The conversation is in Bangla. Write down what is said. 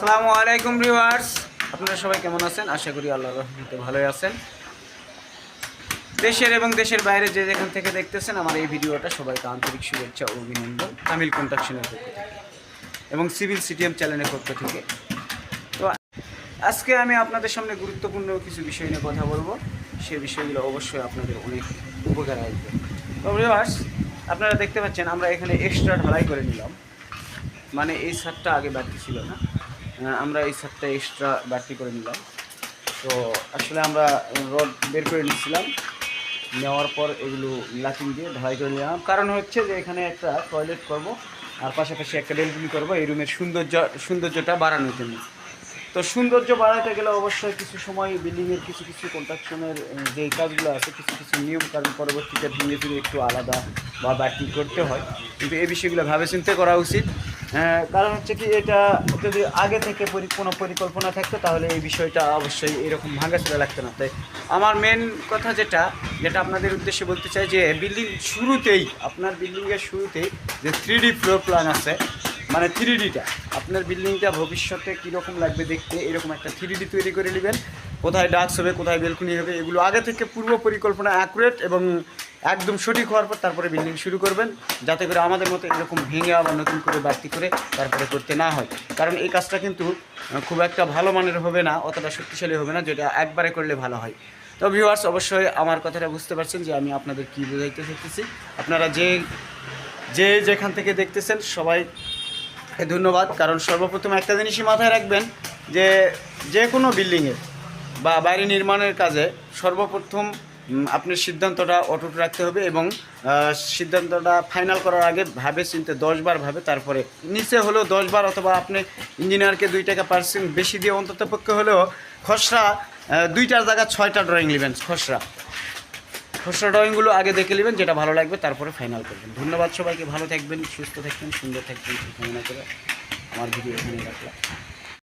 আসসালামু আলাইকুম ভিউয়ার্স। আপনারা সবাই কেমন আছেন? আশা করি আল্লাহর রহমতে ভালোই আছেন। দেশের এবং দেশের বাইরে যে যেখান থেকে দেখতেছেন আমার এই ভিডিওটা সবাইকে আন্তরিক শুভেচ্ছা অভিনন্দন তামিল কন্ট্রাকশনের পক্ষ থেকে এবং সিভিল সিটিএম চ্যানেলের পক্ষ থেকে। তো আজকে আমি আপনাদের সামনে গুরুত্বপূর্ণ কিছু বিষয় নিয়ে কথা বলব। সে বিষয়গুলো অবশ্যই আপনাদের অনেক উপকার আসবে। তো ভিউয়ার্স, আপনারা দেখতে পাচ্ছেন আমরা এখানে এক্সট্রা ঢালাই করে নিলাম। মানে এই সারটা আগে বাড়তি ছিল না। আমরা এই সারটা এক্সট্রা বাড়তি করে নিলাম। তো আসলে আমরা রড বের করে নিচ্ছিলাম নেওয়ার পর এগুলো লাকিং দিয়ে ঢালাই করে নিলাম। কারণ হচ্ছে যে এখানে একটা টয়লেট করব, আর পাশাপাশি একটা বেলকুনি করব। এই রুমের সৌন্দর্য, সৌন্দর্যটা বাড়ানোর জন্য। তো সৌন্দর্য বাড়াতে গেলে অবশ্যই কিছু সময় বিল্ডিংয়ের কিছু কিছু কন্ট্রাকশনের যে কাজগুলো আছে, কিছু কিছু নিয়ম কারণ পরবর্তীতে ভেঙে ফিরে একটু আলাদা বা বাড়তি করতে হয়। কিন্তু এই বিষয়গুলো ভাবে চিন্তে করা উচিত। কারণ হচ্ছে কি এটা যদি আগে থেকে কোনো পরিকল্পনা থাকতো, তাহলে এই বিষয়টা অবশ্যই এরকম ভাঙাচোরা লাগতো না। তাই আমার মেন কথা যেটা যেটা আপনাদের উদ্দেশ্যে বলতে চাই যে বিল্ডিং শুরুতেই, আপনার বিল্ডিংয়ের শুরুতেই যে থ্রি ডি ফ্লোর প্ল্যান আছে মানে থ্রি ডিটা আপনার বিল্ডিংটা ভবিষ্যতে কীরকম লাগবে দেখতে, এরকম একটা থ্রি ডি তৈরি করে নেবেন। কোথায় ডাক্স হবে কোথায় বেলকুনি হবে, এগুলো আগে থেকে পূর্ব পরিকল্পনা অ্যাকুরেট এবং একদম সঠিক হওয়ার পর তারপরে বিল্ডিং শুরু করবেন, যাতে করে আমাদের মতো এরকম ভেঙে আবার নতুন করে বাড়তি করে তারপরে করতে না হয়। কারণ এই কাজটা কিন্তু খুব একটা ভালো মানের হবে না, অতটা শক্তিশালী হবে না, যেটা একবারে করলে ভালো হয়। তো ভিউয়ার্স অবশ্যই আমার কথাটা বুঝতে পারছেন যে আমি আপনাদের কী বোঝাইতে চাইতেছি। আপনারা যে যে যেখান থেকে দেখতেছেন, সবাই ধন্যবাদ। কারণ সর্বপ্রথম একটা জিনিসই মাথায় রাখবেন যে যে কোনো বিল্ডিংয়ের বা বাড়ি নির্মাণের কাজে সর্বপ্রথম উম, আপনার সিদ্ধান্তটা অটুট রাখতে হবে এবং সিদ্ধান্তটা ফাইনাল করার আগে ভাবে চিনতে দশবার ভাবে তারপরে নিচে হলেও দশবার অথবা আপনি ইঞ্জিনিয়ারকে দুই টাকা পার্সেন্ট বেশি দিয়ে অন্তত পক্ষে হলেও খসড়া দুইটার জায়গায় ছয়টা ড্রয়িং নেবেন খসড়া। খসড়া ড্রয়িংগুলো আগে দেখে নেবেন যেটা ভালো লাগবে তারপরে ফাইনাল করবেন। ধন্যবাদ সবাইকে ভালো থাকবেন সুস্থ থাকবেন সুন্দর থাকবেন কামনা করে আমার ভিডিও এখানে রাখলাম।